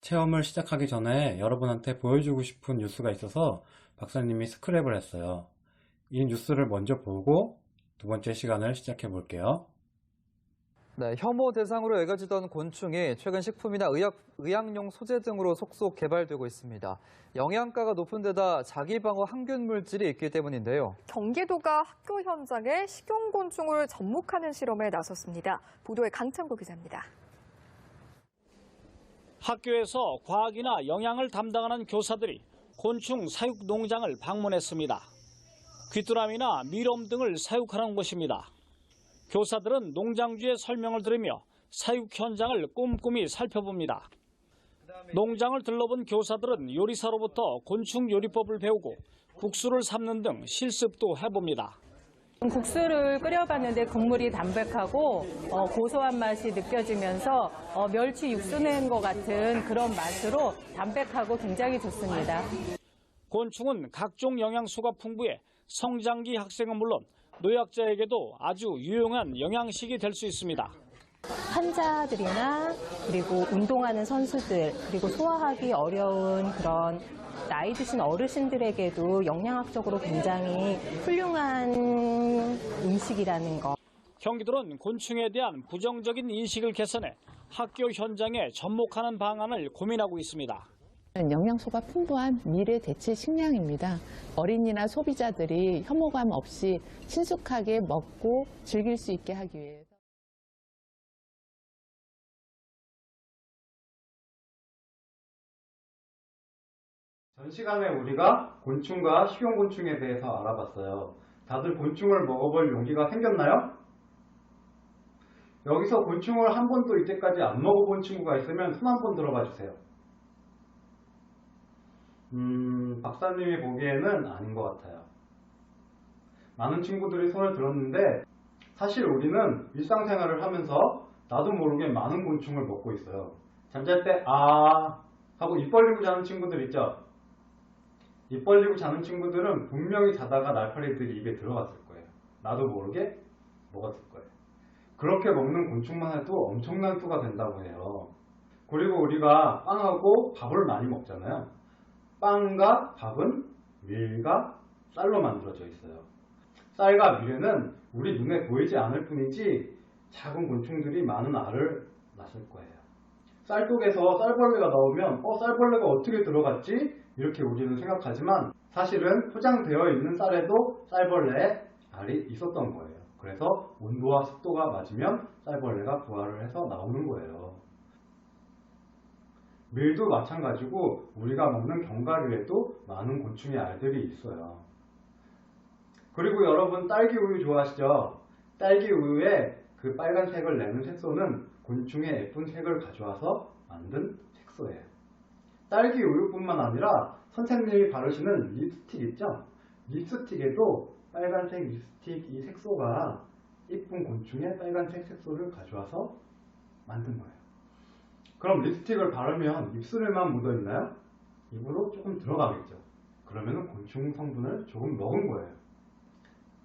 체험을 시작하기 전에 여러분한테 보여주고 싶은 뉴스가 있어서 박사님이 스크랩을 했어요. 이 뉴스를 먼저 보고 두 번째 시간을 시작해 볼게요. 네, 혐오 대상으로 여겨지던 곤충이 최근 식품이나 의약, 의약용 소재 등으로 속속 개발되고 있습니다. 영양가가 높은 데다 자기방어 항균 물질이 있기 때문인데요. 경기도가 학교 현장에 식용곤충을 접목하는 실험에 나섰습니다. 보도에 강창구 기자입니다. 학교에서 과학이나 영양을 담당하는 교사들이 곤충 사육 농장을 방문했습니다. 귀뚜라미나 미럼 등을 사육하는 곳입니다. 교사들은 농장주의 설명을 들으며 사육 현장을 꼼꼼히 살펴봅니다. 농장을 들러본 교사들은 요리사로부터 곤충 요리법을 배우고 국수를 삶는 등 실습도 해봅니다. 국수를 끓여봤는데 국물이 담백하고 어, 고소한 맛이 느껴지면서 어, 멸치 육수 낸 것 같은 그런 맛으로 담백하고 굉장히 좋습니다. 곤충은 각종 영양소가 풍부해 성장기 학생은 물론 노약자에게도 아주 유용한 영양식이 될 수 있습니다. 환자들이나 그리고 운동하는 선수들 그리고 소화하기 어려운 그런 나이 드신 어르신들에게도 영양학적으로 굉장히 훌륭한 음식이라는 거. 경기도는 곤충에 대한 부정적인 인식을 개선해 학교 현장에 접목하는 방안을 고민하고 있습니다. 영양소가 풍부한 미래 대체 식량입니다. 어린이나 소비자들이 혐오감 없이 친숙하게 먹고 즐길 수 있게 하기 위해 전 시간에 우리가 곤충과 식용곤충에 대해서 알아봤어요. 다들 곤충을 먹어볼 용기가 생겼나요? 여기서 곤충을 한 번도 이때까지 안 먹어본 친구가 있으면 손 한 번 들어봐 주세요. 음, 박사님이 보기에는 아닌 것 같아요. 많은 친구들이 손을 들었는데 사실 우리는 일상생활을 하면서 나도 모르게 많은 곤충을 먹고 있어요. 잠잘 때 아 하고 입 벌리고 자는 친구들 있죠? 입 벌리고 자는 친구들은 분명히 자다가 날파리들이 입에 들어갔을 거예요. 나도 모르게 먹었을 거예요. 그렇게 먹는 곤충만 해도 엄청난 수가 된다고 해요. 그리고 우리가 빵하고 밥을 많이 먹잖아요. 빵과 밥은 밀과 쌀로 만들어져 있어요. 쌀과 밀에는 우리 눈에 보이지 않을 뿐이지 작은 곤충들이 많은 알을 낳을 거예요. 쌀독에서 쌀벌레가 나오면 어 쌀벌레가 어떻게 들어갔지? 이렇게 우리는 생각하지만 사실은 포장되어 있는 쌀에도 쌀벌레의 알이 있었던 거예요. 그래서 온도와 습도가 맞으면 쌀벌레가 부화를 해서 나오는 거예요. 밀도 마찬가지고 우리가 먹는 견과류에도 많은 곤충의 알들이 있어요. 그리고 여러분 딸기 우유 좋아하시죠? 딸기 우유에 그 빨간색을 내는 색소는 곤충의 예쁜 색을 가져와서 만든 색소예요. 딸기 우유뿐만 아니라 선생님이 바르시는 립스틱 있죠? 립스틱에도 빨간색 립스틱 이 색소가 예쁜 곤충의 빨간색 색소를 가져와서 만든 거예요. 그럼 립스틱을 바르면 입술에만 묻어있나요? 입으로 조금 들어가겠죠. 그러면 곤충 성분을 조금 먹은 거예요.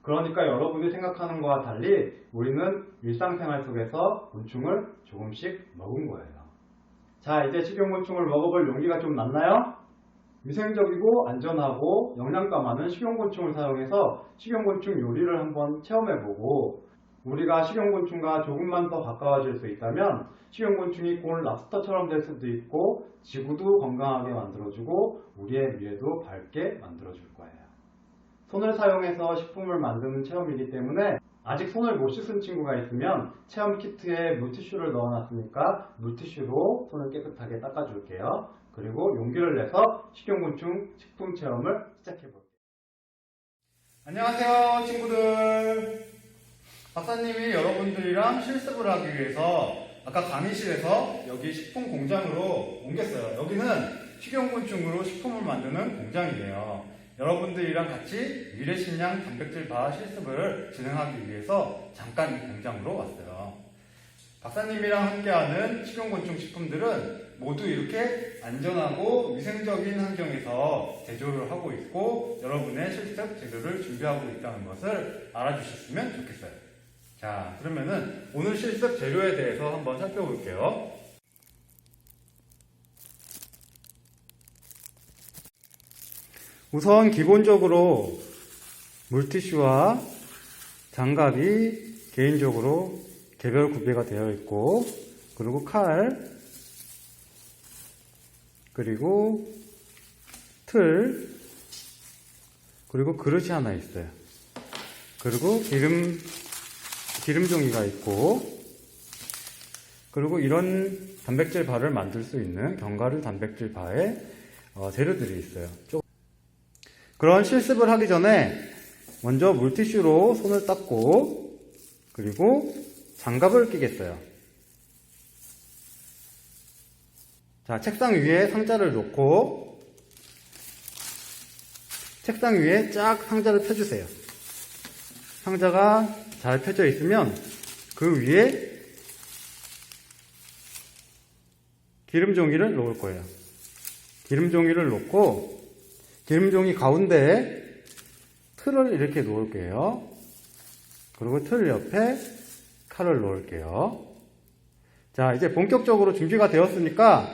그러니까 여러분이 생각하는 것과 달리 우리는 일상생활 속에서 곤충을 조금씩 먹은 거예요. 자, 이제 식용곤충을 먹어볼 용기가 좀 났나요? 위생적이고 안전하고 영양가 많은 식용곤충을 사용해서 식용곤충 요리를 한번 체험해보고 우리가 식용곤충과 조금만 더 가까워질 수 있다면 식용곤충이 곤 랍스터처럼 될 수도 있고 지구도 건강하게 만들어주고 우리의 미래도 밝게 만들어줄 거예요. 손을 사용해서 식품을 만드는 체험이기 때문에 아직 손을 못 씻은 친구가 있으면 체험 키트에 물티슈를 넣어놨으니까 물티슈로 손을 깨끗하게 닦아줄게요. 그리고 용기를 내서 식용곤충 식품 체험을 시작해볼게요. 안녕하세요 친구들. 박사님이 여러분들이랑 실습을 하기 위해서 아까 강의실에서 여기 식품 공장으로 옮겼어요. 여기는 식용곤충으로 식품을 만드는 공장이에요. 여러분들이랑 같이 미래식량 단백질 바 실습을 진행하기 위해서 잠깐 이 공장으로 왔어요. 박사님이랑 함께하는 식용곤충 식품들은 모두 이렇게 안전하고 위생적인 환경에서 제조를 하고 있고 여러분의 실습 재료를 준비하고 있다는 것을 알아주셨으면 좋겠어요. 자, 그러면은 오늘 실습 재료에 대해서 한번 살펴볼게요. 우선 기본적으로 물티슈와 장갑이 개인적으로 개별 구비가 되어 있고 그리고 칼 그리고 틀 그리고 그릇이 하나 있어요. 그리고 기름 기름 종이가 있고 그리고 이런 단백질 바를 만들 수 있는 견과류 단백질 바의 어, 재료들이 있어요. 조- 그런 실습을 하기 전에 먼저 물티슈로 손을 닦고 그리고 장갑을 끼겠어요. 자, 책상 위에 상자를 놓고 책상 위에 쫙 상자를 펴주세요. 상자가 잘 펴져 있으면 그 위에 기름 종이를 놓을 거예요. 기름 종이를 놓고 기름 종이 가운데에 틀을 이렇게 놓을게요. 그리고 틀 옆에 칼을 놓을게요. 자, 이제 본격적으로 준비가 되었으니까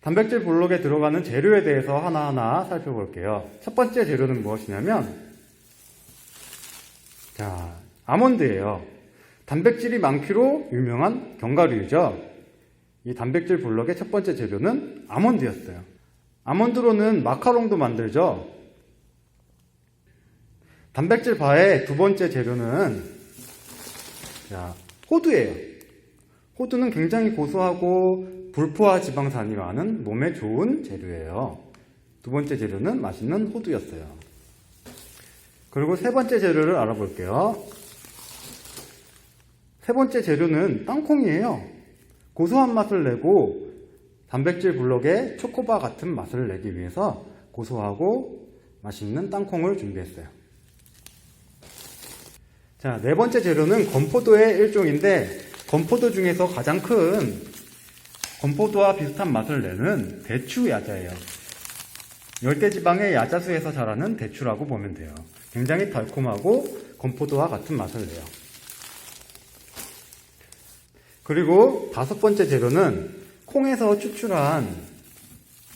단백질 블록에 들어가는 재료에 대해서 하나하나 살펴볼게요. 첫 번째 재료는 무엇이냐면, 자, 아몬드예요. 단백질이 많기로 유명한 견과류죠. 이 단백질 블록의 첫 번째 재료는 아몬드였어요. 아몬드로는 마카롱도 만들죠. 단백질 바의 두 번째 재료는 자, 호두예요. 호두는 굉장히 고소하고 불포화 지방산이 많은 몸에 좋은 재료예요. 두 번째 재료는 맛있는 호두였어요. 그리고 세 번째 재료를 알아볼게요. 세 번째 재료는 땅콩이에요. 고소한 맛을 내고 단백질 블록에 초코바 같은 맛을 내기 위해서 고소하고 맛있는 땅콩을 준비했어요. 자, 네 번째 재료는 건포도의 일종인데 건포도 중에서 가장 큰 건포도와 비슷한 맛을 내는 대추 야자예요. 열대지방의 야자수에서 자라는 대추라고 보면 돼요. 굉장히 달콤하고 건포도와 같은 맛을 내요. 그리고 다섯 번째 재료는 콩에서 추출한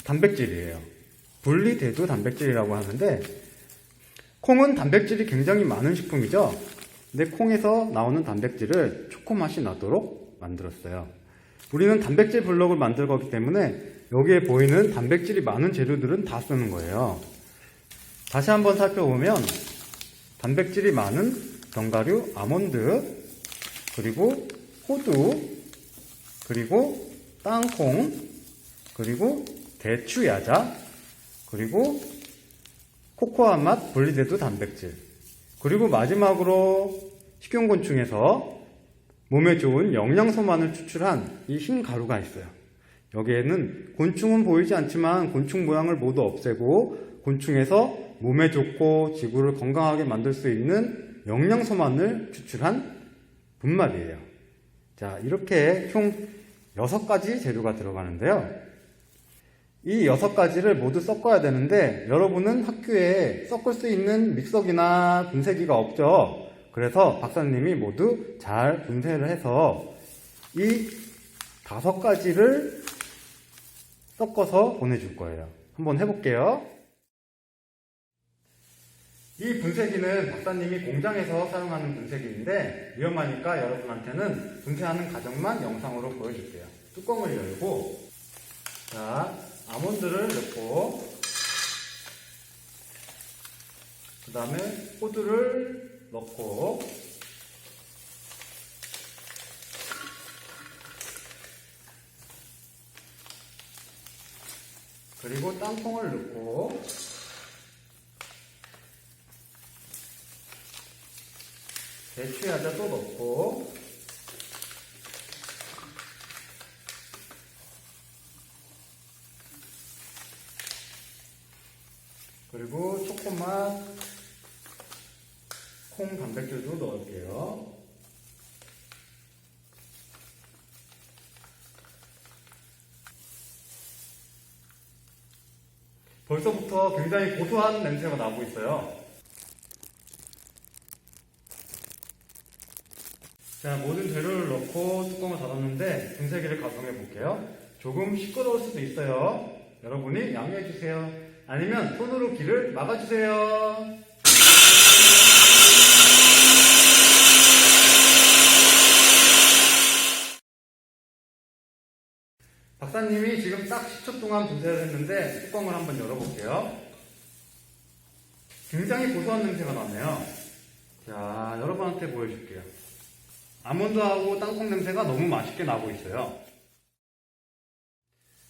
단백질이에요. 분리대두 단백질이라고 하는데 콩은 단백질이 굉장히 많은 식품이죠. 근데 콩에서 나오는 단백질을 초코 맛이 나도록 만들었어요. 우리는 단백질 블록을 만들 거기 때문에 여기에 보이는 단백질이 많은 재료들은 다 쓰는 거예요. 다시 한번 살펴보면 단백질이 많은 견과류, 아몬드, 그리고 호두, 그리고 땅콩, 그리고 대추 야자, 그리고 코코아 맛 분리대두 단백질, 그리고 마지막으로 식용곤충에서 몸에 좋은 영양소만을 추출한 이 흰 가루가 있어요. 여기에는 곤충은 보이지 않지만 곤충 모양을 모두 없애고 곤충에서 몸에 좋고 지구를 건강하게 만들 수 있는 영양소만을 추출한 분말이에요. 자, 이렇게 총 6가지 재료가 들어가는데요. 이 6가지를 모두 섞어야 되는데 여러분은 학교에 섞을 수 있는 믹서기나 분쇄기가 없죠. 그래서 박사님이 모두 잘 분쇄를 해서 이 다섯 가지를 섞어서 보내줄 거예요. 한번 해볼게요. 이 분쇄기는 박사님이 공장에서 사용하는 분쇄기인데 위험하니까 여러분한테는 분쇄하는 과정만 영상으로 보여줄게요. 뚜껑을 열고 자 아몬드를 넣고 그 다음에 호두를 넣고 그리고 땅콩을 넣고 대추 야자도 넣고 그리고 초코맛 콩 단백질도 넣을게요. 벌써부터 굉장히 고소한 냄새가 나고 있어요. 자, 모든 재료를 넣고 뚜껑을 닫았는데 분쇄기를 가동해 볼게요. 조금 시끄러울 수도 있어요. 여러분이 양해해 주세요. 아니면 손으로 귀를 막아주세요. 박사님이 지금 딱 10초 동안 분쇄를 했는데 뚜껑을 한번 열어볼게요. 굉장히 고소한 냄새가 나네요. 자, 여러분한테 보여줄게요. 아몬드하고 땅콩 냄새가 너무 맛있게 나고 있어요.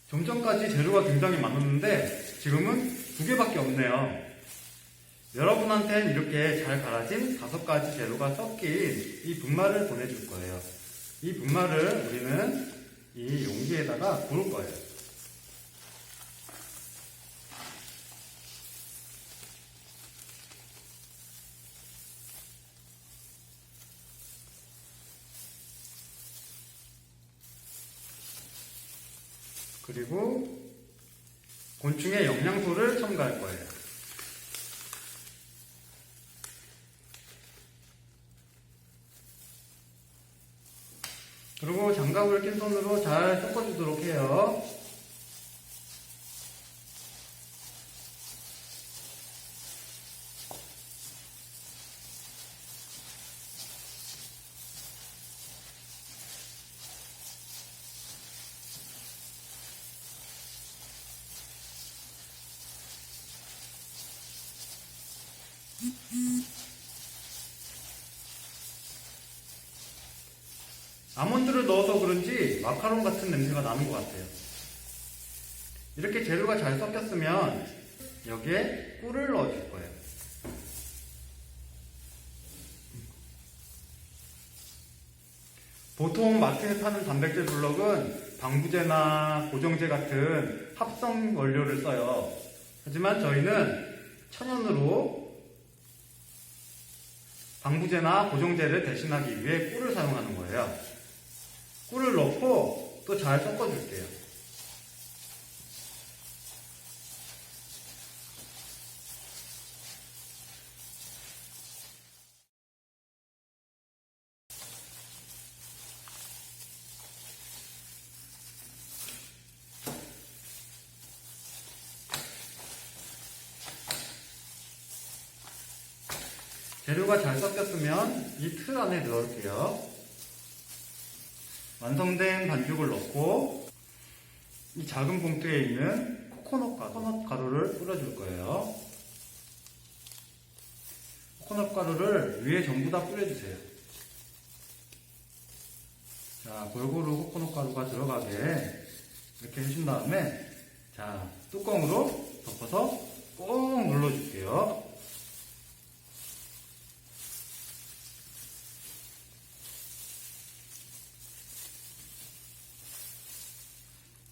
좀 전까지 재료가 굉장히 많았는데 지금은 두 개밖에 없네요. 여러분한테는 이렇게 잘 갈아진 다섯 가지 재료가 섞인 이 분말을 보내줄 거예요. 이 분말을 우리는 이 용기에다가 부을 거예요. 그리고 곤충의 영양소를 첨가할 거예요. 그리고 장갑을 낀 손으로 잘 섞어주도록 해요. 아몬드를 넣어서 그런지 마카롱 같은 냄새가 나는 것 같아요. 이렇게 재료가 잘 섞였으면 여기에 꿀을 넣어줄 거예요. 보통 마트에 파는 단백질 블럭은 방부제나 고정제 같은 합성 원료를 써요. 하지만 저희는 천연으로 방부제나 고정제를 대신하기 위해 꿀을 사용하는 거예요. 꿀을 넣고 또 잘 섞어줄게요. 재료가 잘 섞였으면 이 틀 안에 넣을게요. 완성된 반죽을 넣고 이 작은 봉투에 있는 코코넛 가루, 코코넛 가루를 뿌려줄 거예요. 코코넛 가루를 위에 전부 다 뿌려주세요. 자, 골고루 코코넛 가루가 들어가게 이렇게 해준 다음에 자, 뚜껑으로 덮어서 꼭 눌러줄게요.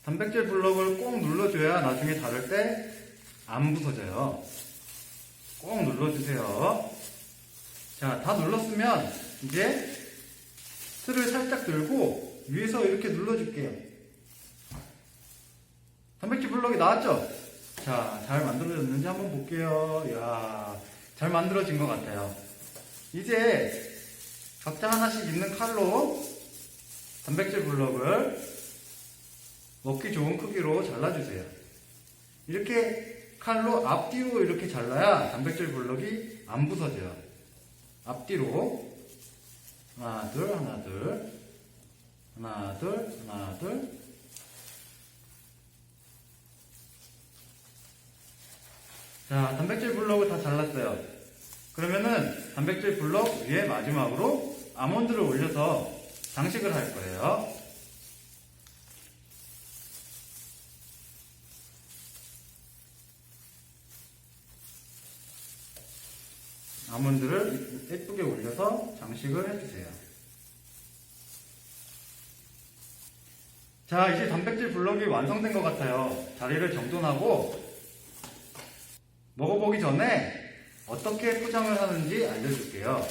단백질 블럭을 꼭 눌러줘야 나중에 자를 때 안 부서져요. 꼭 눌러주세요. 자, 다 눌렀으면 이제 틀을 살짝 들고 위에서 이렇게 눌러줄게요. 단백질 블럭이 나왔죠? 자, 잘 만들어졌는지 한번 볼게요. 이야, 잘 만들어진 것 같아요. 이제 각자 하나씩 있는 칼로 단백질 블럭을 먹기 좋은 크기로 잘라주세요. 이렇게 칼로 앞뒤로 이렇게 잘라야 단백질 블럭이 안 부서져요. 앞뒤로 하나 둘 하나 둘 하나 둘 하나 둘 자, 단백질 블럭을 다 잘랐어요. 그러면은 단백질 블럭 위에 마지막으로 아몬드를 올려서 장식을 할 거예요. 아몬드를 예쁘게 올려서 장식을 해주세요. 자, 이제 단백질 블럭이 완성된 것 같아요. 자리를 정돈하고 먹어보기 전에 어떻게 포장을 하는지 알려줄게요.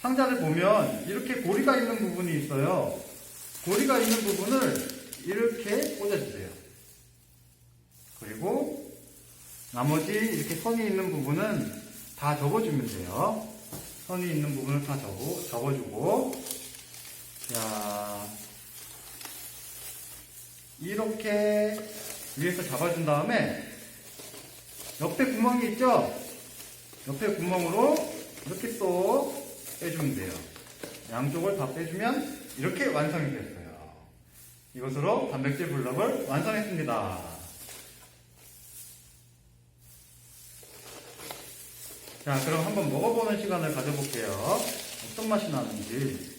상자를 보면 이렇게 고리가 있는 부분이 있어요. 고리가 있는 부분을 이렇게 꽂아주세요. 그리고 나머지 이렇게 선이 있는 부분은 다 접어주면 돼요. 선이 있는 부분을 다 접어, 접어주고, 자, 이렇게 위에서 잡아준 다음에 옆에 구멍이 있죠? 옆에 구멍으로 이렇게 또 빼주면 돼요. 양쪽을 다 빼주면 이렇게 완성이 됐어요. 이것으로 단백질 블럭을 완성했습니다. 자, 그럼 한번 먹어보는 시간을 가져볼게요. 어떤 맛이 나는지.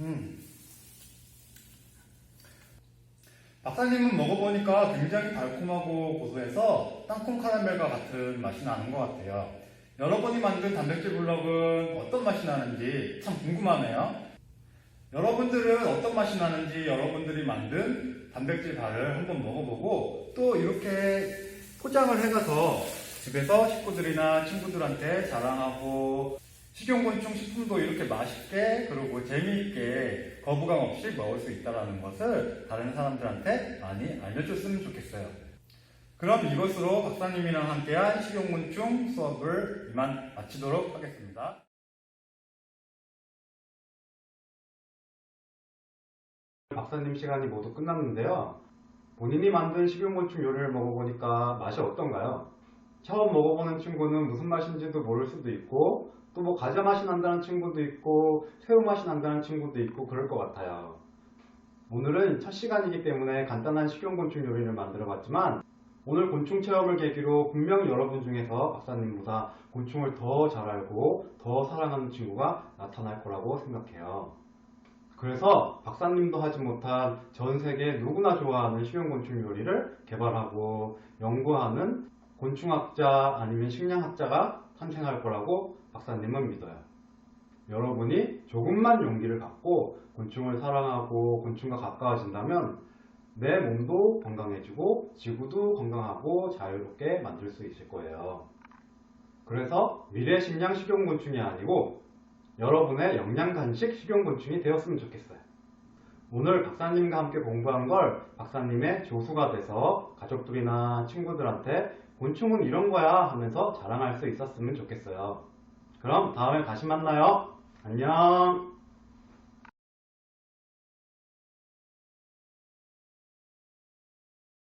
음. 박사님은 먹어보니까 굉장히 달콤하고 고소해서 땅콩 카라멜과 같은 맛이 나는 것 같아요. 여러분이 만든 단백질 블럭은 어떤 맛이 나는지 참 궁금하네요. 여러분들은 어떤 맛이 나는지 여러분들이 만든 단백질 바를 한번 먹어보고 또 이렇게 포장을 해가서 집에서 식구들이나 친구들한테 자랑하고 식용곤충 식품도 이렇게 맛있게 그리고 재미있게 거부감 없이 먹을 수 있다는 것을 다른 사람들한테 많이 알려줬으면 좋겠어요. 그럼 이것으로 박사님이랑 함께한 식용곤충 수업을 이만 마치도록 하겠습니다. 박사님 시간이 모두 끝났는데요. 본인이 만든 식용곤충 요리를 먹어보니까 맛이 어떤가요? 처음 먹어보는 친구는 무슨 맛인지도 모를 수도 있고 또 뭐 과자 맛이 난다는 친구도 있고 새우 맛이 난다는 친구도 있고 그럴 것 같아요. 오늘은 첫 시간이기 때문에 간단한 식용곤충 요리를 만들어 봤지만 오늘 곤충 체험을 계기로 분명히 여러분 중에서 박사님보다 곤충을 더 잘 알고 더 사랑하는 친구가 나타날 거라고 생각해요. 그래서 박사님도 하지 못한 전 세계 누구나 좋아하는 식용 곤충 요리를 개발하고 연구하는 곤충학자 아니면 식량학자가 탄생할 거라고 박사님은 믿어요. 여러분이 조금만 용기를 갖고 곤충을 사랑하고 곤충과 가까워진다면 내 몸도 건강해지고 지구도 건강하고 자유롭게 만들 수 있을 거예요. 그래서 미래 식량 식용 곤충이 아니고 여러분의 영양 간식 식용곤충이 되었으면 좋겠어요. 오늘 박사님과 함께 공부한 걸 박사님의 조수가 돼서 가족들이나 친구들한테 곤충은 이런 거야 하면서 자랑할 수 있었으면 좋겠어요. 그럼 다음에 다시 만나요. 안녕.